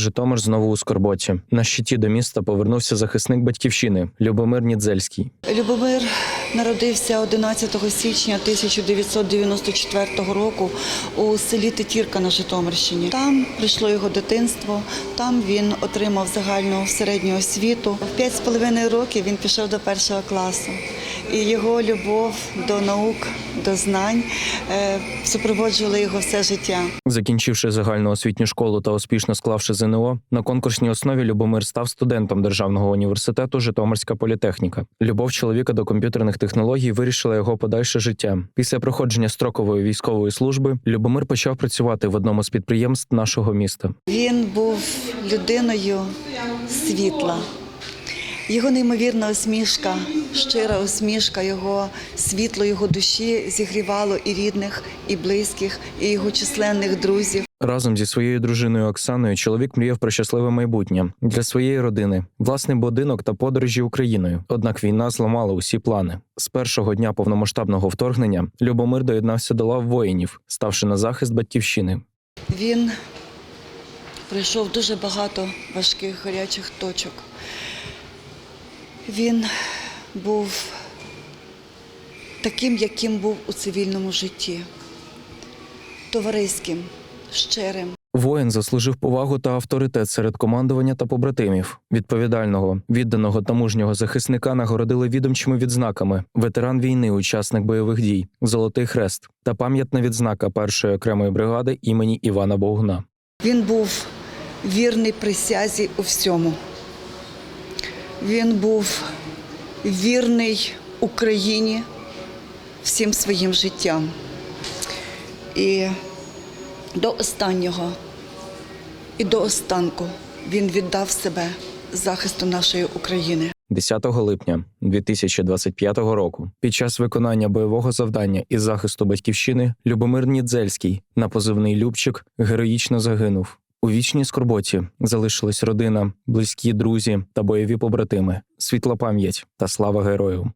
Житомир знову у скорботі. На щиті до міста повернувся захисник батьківщини Любомир Нідзельський. Любомир народився 11 січня 1994 року у селі Тетірка на Житомирщині. Там прийшло його дитинство, там він отримав загальну середню освіту. В п'ять з половиною років він пішов до першого класу. І його любов до наук, до знань е, супроводжувала його все життя. Закінчивши загальну освітню школу та успішно склавши ЗНО, на конкурсній основі Любомир став студентом Державного університету Житомирська політехніка. Любов чоловіка до комп'ютерних технологій вирішила його подальше життя. Після проходження строкової військової служби Любомир почав працювати в одному з підприємств нашого міста. Він був людиною світла. Його неймовірна усмішка, щира усмішка, його світло його душі зігрівало і рідних, і близьких, і його численних друзів. Разом зі своєю дружиною Оксаною чоловік мріяв про щасливе майбутнє для своєї родини, власний будинок та подорожі Україною. Однак війна зламала усі плани. З першого дня повномасштабного вторгнення Любомир доєднався до лав воїнів, ставши на захист батьківщини. Він пройшов дуже багато важких гарячих точок. Він був таким, яким був у цивільному житті, товариським, щирим. Воїн заслужив повагу та авторитет серед командування та побратимів. Відповідального, відданого та мужнього захисника нагородили відомчими відзнаками: ветеран війни, учасник бойових дій, Золотий Хрест та пам'ятна відзнака першої окремої бригади імені Івана Богуна. Він був вірний присязі у всьому. Він був вірний Україні всім своїм життям. І до останнього, і до останку він віддав себе захисту нашої України. 10 липня 2025 року під час виконання бойового завдання із захисту батьківщини Любомир Нідзельський на позивний Любчик героїчно загинув. У вічній скорботі залишилась родина, близькі друзі та бойові побратими, світла пам'ять та слава герою.